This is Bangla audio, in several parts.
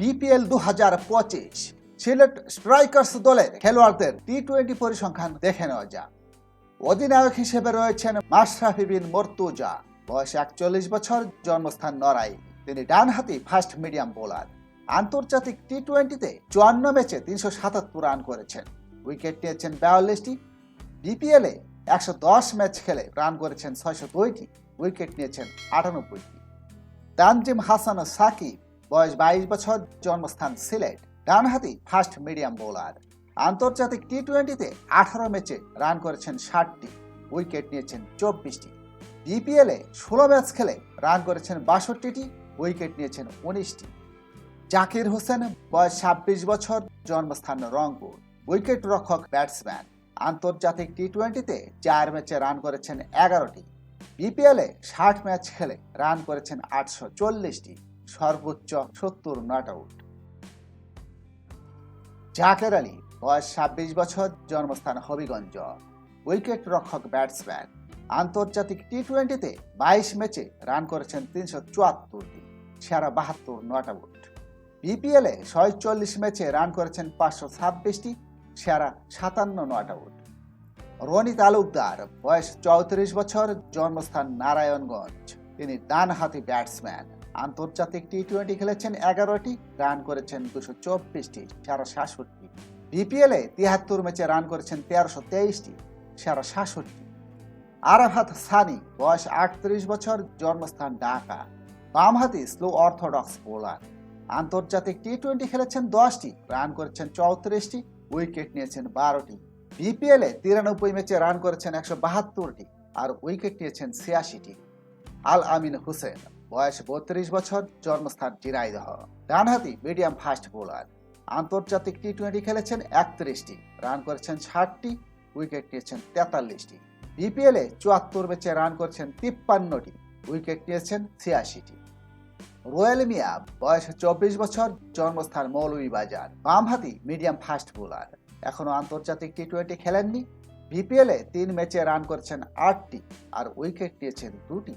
বিপিএল দু হাজার পঁচিশ। সিলেট স্ট্রাইকার্স দলের খেলোয়াড়দের টি টোয়েন্টি পরিসংখ্যান দেখে নেওয়া যাক। অধিনায়ক হিসেবে রয়েছেন মাশরাফি বিন মর্তুজা। বয়স একচল্লিশ বছর, জন্মস্থান নড়াই তিনি ডানহাতি ফাস্ট মিডিয়াম বোলার। আন্তর্জাতিক টি টোয়েন্টিতে চুয়ান্ন ম্যাচে তিনশো সাতাত্তর রান করেছেন। উইকেট নিয়েছেন বিয়াল্লিশটি। বিপিএলে একশো দশ ম্যাচ খেলে রান করেছেন ছয়শো দুইটি। উইকেট নিয়েছেন আটানব্বইটি। তানজিম হাসান সাকিব বয়স বাইশ বছর, জন্মস্থান সিলেট। ডানহাতি ফাস্ট মিডিয়াম বোলার। আন্তর্জাতিক টি টোয়েন্টিতে আঠারো ম্যাচে রান করেছেন ষাটটি, উইকেট নিয়েছেন চব্বিশটি। বিপিএলে ষোলো ম্যাচ খেলে রান করেছেন বাষট্টিটি, উইকেট নিয়েছেন উনিশটি। জাকির হোসেন, বয়স ছাব্বিশ বছর, জন্মস্থান রংপুর। উইকেট রক্ষক ব্যাটসম্যান। আন্তর্জাতিক টি টোয়েন্টিতে চার ম্যাচে রান করেছেন এগারোটি। বিপিএলে ষাট ম্যাচ খেলে রান করেছেন আটশো চল্লিশটি। সর্বোচ্চ সত্তর নট আউট। জাকের আলী, বয়স ছাব্বিশ বছর, জন্মস্থান হবিগঞ্জ। উইকেট রক্ষক ব্যাটসম্যান। আন্তর্জাতিক টি টোয়েন্টিতে বাইশ ম্যাচে রান করেছেন তিনশো চুয়াত্তরটি, সেরা বাহাত্তর নট আউট। বিপিএলে ছয়চল্লিশ ম্যাচে রান করেছেন পাঁচশো ছাব্বিশটি, সেরা সাতান্ন নট আউট। রনি তালুকদার, বয়স চৌত্রিশ বছর, জন্মস্থান নারায়ণগঞ্জ। তিনি ডানহাতি ব্যাটসম্যান। আন্তর্জাতিক টি টোয়েন্টি খেলেছেন এগারোটি, রান করেছেন দুশো চব্বিশটি সেরা সাতষট্টি। বিপিএলে তিয়াত্তর ম্যাচে রান করেছেন তেরোশো তেইশটি সেরা সাতষট্টি। আরাফাত সানি, বয়স আটত্রিশ বছর, জন্মস্থান ঢাকা। বামহাতি স্লো অর্থোডক্স বোলার। আন্তর্জাতিক টি টোয়েন্টি খেলেছেন দশটি, রান করেছেন চৌত্রিশটি, উইকেট নিয়েছেন বারোটি। বিপিএলে তিরানব্বই ম্যাচে রান করেছেন একশো বাহাত্তরটি, আর উইকেট নিয়েছেন ছিয়াশিটি। আল আমিন হোসেন বয়স বত্রিশ বছর, জন্মস্থান ঝিনাইদহ ডানহাতি মিডিয়াম ফাস্ট বোলার। আন্তর্জাতিক টি টোয়েন্টি খেলেছেন একত্রিশটি, রান করেছেন ষাটটি, উইকেট নিয়েছেন তেতাল্লিশটি। বিপিএলে চুয়াত্তর ম্যাচে রান করেছেন তিপ্পান্নটি, উইকেট নিয়েছেন ছিয়াশিটি। রয়্যাল মিয়া, বয়স চব্বিশ বছর, জন্মস্থান মৌলভীবাজার। বামহাতি মিডিয়াম ফাস্ট বোলার। এখনও আন্তর্জাতিক টি টোয়েন্টি খেলেননি বিপিএলে তিন ম্যাচে রান করেছেন আটটি, আর উইকেট নিয়েছেন দুটি।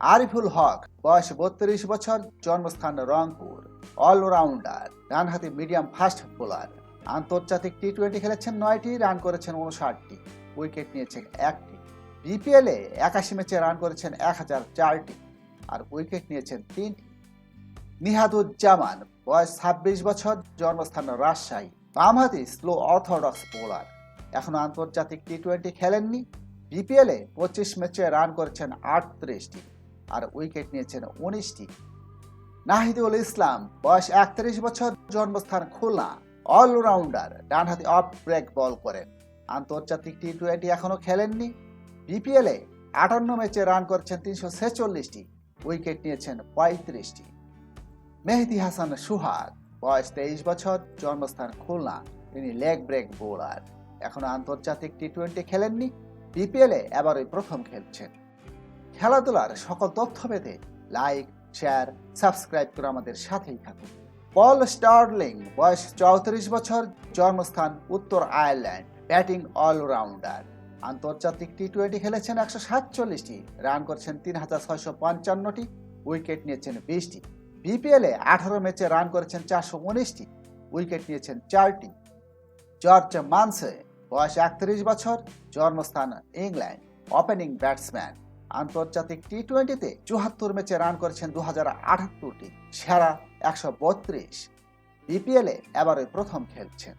আরিফুল হক, বয়স বত্রিশ বছর, জন্মস্থান রংপুর। অলরাউন্ডার, ডানহাতি মিডিয়াম ফাস্ট বোলার। আন্তর্জাতিক টি টোয়েন্টি খেলেছেন নয়টি, রান করেছেন উনষাটটি। উইকেট নিয়েছেন একটি। বিপিএলে একাশি ম্যাচে রান করেছেন এক হাজার চারটি আর উইকেট নিয়েছেন তিনটি। নিহাদুজ্জামান, বয়স ছাব্বিশ বছর, জন্মস্থান রাজশাহী। বামহাতি স্লো অর্থোডক্স বোলার। এখনও আন্তর্জাতিক টি টোয়েন্টি খেলেননি বিপিএলে পঁচিশ ম্যাচে রান করেছেন আটত্রিশটি। আর উইকেট নিয়েছেন উনিশটি। নাহিদুল ইসলাম, বয়স একত্রিশ বছর, জন্মস্থান খুলনা। অলরাউন্ডার, ডানহাতি অফ ব্রেক বল করেন। আন্তর্জাতিক টি টোয়েন্টি এখনও খেলেননি। বিপিএলে আটান্ন ম্যাচে রান করেছেন তিনশো ছেচল্লিশটি, উইকেট নিয়েছেন পঁয়ত্রিশটি। মেহেদি হাসান সুহাগ, বয়স তেইশ বছর, জন্মস্থান খুলনা। তিনি লেগ ব্রেক বোলার। এখনও আন্তর্জাতিক টি টোয়েন্টি খেলেননি বিপিএলে এবারই প্রথম খেলছেন। খেলাধুলার সকল তথ্য পেতে লাইক, শেয়ার, সাবস্ক্রাইব করে আমাদের সাথেই থাকুন। পল স্টার্লিং, বয়স চৌত্রিশ বছর, জন্মস্থান উত্তর আয়ারল্যান্ড, ব্যাটিং অলরাউন্ডার। আন্তর্জাতিক টি টোয়েন্টি খেলেছেন একশো সাতচল্লিশটি, রান করেছেন তিন হাজার ছয়শো পঞ্চান্নটি, উইকেট নিয়েছেন বিশটি। বিপিএলে আঠারো ম্যাচে রান করেছেন চারশো উনিশটি, উইকেট নিয়েছেন চারটি। জর্জ মানসে, বয়স একত্রিশ বছর, জন্মস্থান ইংল্যান্ড, ওপেনিং ব্যাটসম্যান। আন্তর্জাতিক টি টোয়েন্টিতে চুয়াত্তর ম্যাচে রান করেছেন দু হাজার আটাত্তরটি। সেরা একশো বত্রিশ। বিপিএলে এবারে প্রথম খেলছেন।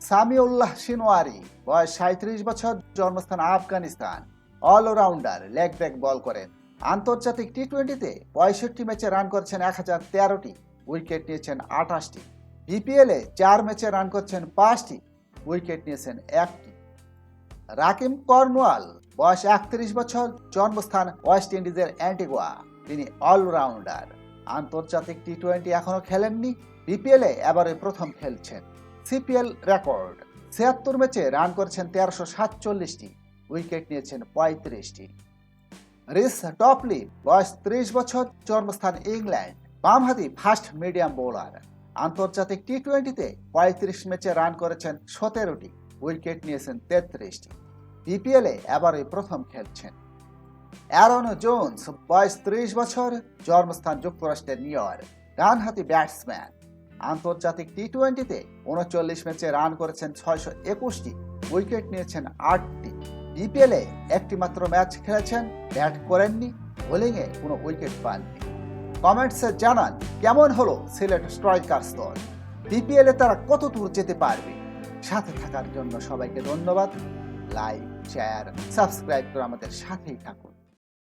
সামিউল্লাহ সিনোয়ারি বয়স সাঁত্রিশ বছর, জন্মস্থান Afghanistan. Allrounder, leg break ball করেন। আন্তর্জাতিক টি টোয়েন্টিতে পঁয়ষট্টি ম্যাচে রান করেছেন এক হাজার তেরোটি। উইকেট নিয়েছেন আঠাশটি। বিপিএলে চার ম্যাচে রান করছেন পাঁচটি। উইকেট নিয়েছেন একটি। রাকিম কর্নওয়াল বয়স একত্রিশ বছর, জন্মস্থান ওয়েস্ট ইন্ডিজের অ্যান্টিগুয়া। তিনি অলরাউন্ডার। আন্তর্জাতিক টি টোয়েন্টি এখনও খেলেননি বিপিএলে এবারে প্রথম খেলছেন। সিপিএল রেকর্ড ছিয়াত্তর ম্যাচে রান করেছেন তেরোশো সাতচল্লিশটি, উইকেট নিয়েছেন পঁয়ত্রিশটি। রিস টপলি, বয়স ত্রিশ বছর, জন্মস্থান ইংল্যান্ড। বামহাতি ফাস্ট মিডিয়াম বোলার। আন্তর্জাতিক টি টোয়েন্টিতে পঁয়ত্রিশ ম্যাচে রান করেছেন সতেরোটি, উইকেট নিয়েছেন তেত্রিশটি। বিপিএলে এবারই প্রথম খেলছেন। অ্যারন জোন্স বয়স ত্রিশ বছর, জন্মস্থান যুক্তরাষ্ট্রের নিউ ইয়র্ক, ডানহাতি ব্যাটসম্যান। আন্তর্জাতিক টি টোয়েন্টিতে উনচল্লিশ ম্যাচে রান করেছেন ছয়শো একুশটি, উইকেট নিয়েছেন আটটি। বিপিএলে একটি মাত্র ম্যাচ খেলেছেন, ব্যাট করেননি, বোলিংয়ে কোনো উইকেট পাননি। কমেন্টসে জানান, কেমন হলো সিলেট স্ট্রাইকার্স দল বিপিএলে তারা কত দূর যেতে পারবে? সাথে থাকার জন্য সবাইকে ধন্যবাদ। লাইক শেয়ার সাবস্ক্রাইব করে আমাদের সাথেই থাকুন।